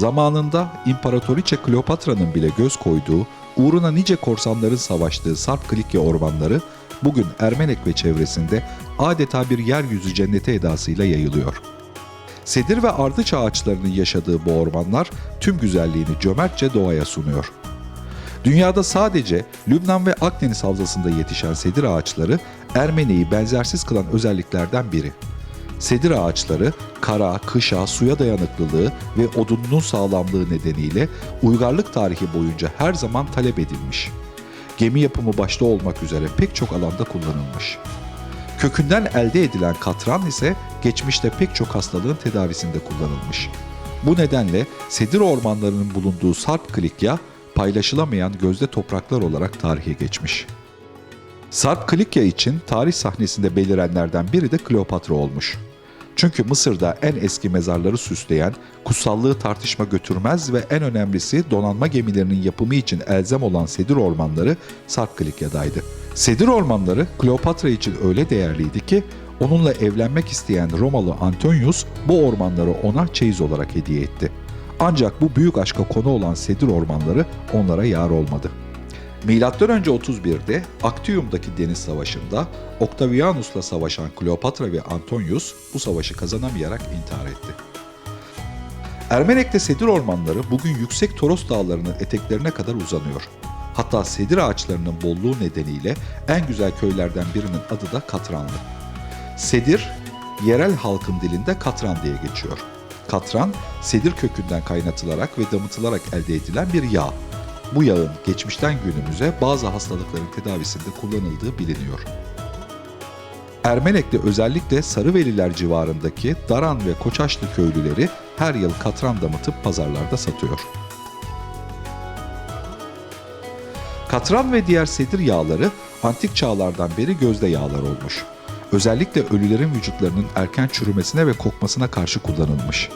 Zamanında İmparatoriçe Kleopatra'nın bile göz koyduğu, uğruna nice korsanların savaştığı Sarp Klikya ormanları bugün Ermenek ve çevresinde adeta bir yeryüzü cenneti edasıyla yayılıyor. Sedir ve ardıç ağaçlarının yaşadığı bu ormanlar tüm güzelliğini cömertçe doğaya sunuyor. Dünyada sadece Lübnan ve Akdeniz havzasında yetişen sedir ağaçları Ermeni'yi benzersiz kılan özelliklerden biri. Sedir ağaçları kara, kışa, suya dayanıklılığı ve odununun sağlamlığı nedeniyle uygarlık tarihi boyunca her zaman talep edilmiş. Gemi yapımı başta olmak üzere pek çok alanda kullanılmış. Kökünden elde edilen katran ise geçmişte pek çok hastalığın tedavisinde kullanılmış. Bu nedenle sedir ormanlarının bulunduğu Sarp Klikya paylaşılamayan gözde topraklar olarak tarihe geçmiş. Sarp Klikya için tarih sahnesinde belirenlerden biri de Kleopatra olmuş. Çünkü Mısır'da en eski mezarları süsleyen, kutsallığı tartışma götürmez ve en önemlisi donanma gemilerinin yapımı için elzem olan sedir ormanları Sarp Klikya'daydı. Sedir ormanları Kleopatra için öyle değerliydi ki onunla evlenmek isteyen Romalı Antonius bu ormanları ona çeyiz olarak hediye etti. Ancak bu büyük aşka konu olan sedir ormanları onlara yar olmadı. Önce 31'de Actium'daki deniz savaşında Octavianus'la savaşan Kleopatra ve Antonius bu savaşı kazanamayarak intihar etti. Ermenek'te sedir ormanları bugün yüksek Toros dağlarının eteklerine kadar uzanıyor. Hatta sedir ağaçlarının bolluğu nedeniyle en güzel köylerden birinin adı da Katranlı. Sedir, yerel halkın dilinde katran diye geçiyor. Katran, sedir kökünden kaynatılarak ve damıtılarak elde edilen bir yağ. Bu yağın geçmişten günümüze bazı hastalıkların tedavisinde kullanıldığı biliniyor. Ermenek'te özellikle Sarıveliler civarındaki Daran ve Koçaşlı köylüleri her yıl katran damıtıp pazarlarda satıyor. Katran ve diğer sedir yağları antik çağlardan beri gözde yağlar olmuş. Özellikle ölülerin vücutlarının erken çürümesine ve kokmasına karşı kullanılmış.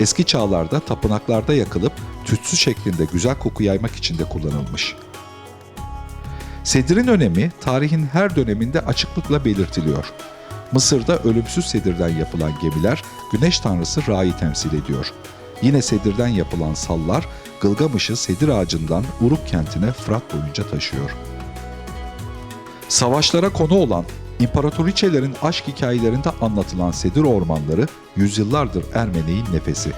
Eski çağlarda tapınaklarda yakılıp tütsü şeklinde güzel koku yaymak için de kullanılmış. Sedirin önemi tarihin her döneminde açıklıkla belirtiliyor. Mısır'da ölümsüz sedirden yapılan gemiler güneş tanrısı Ra'yı temsil ediyor. Yine sedirden yapılan sallar Gılgamış'ı sedir ağacından Uruk kentine Fırat boyunca taşıyor. Savaşlara konu olan imparatoriçelerin aşk hikayelerinde anlatılan sedir ormanları yüzyıllardır Ermeni'nin nefesi.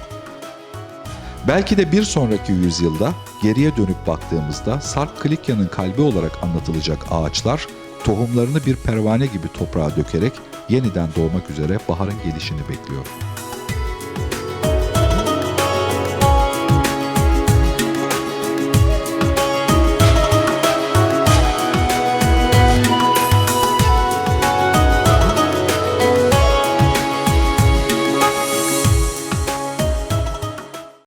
Belki de bir sonraki yüzyılda geriye dönüp baktığımızda Sarp Klikya'nın kalbi olarak anlatılacak ağaçlar tohumlarını bir pervane gibi toprağa dökerek yeniden doğmak üzere baharın gelişini bekliyor.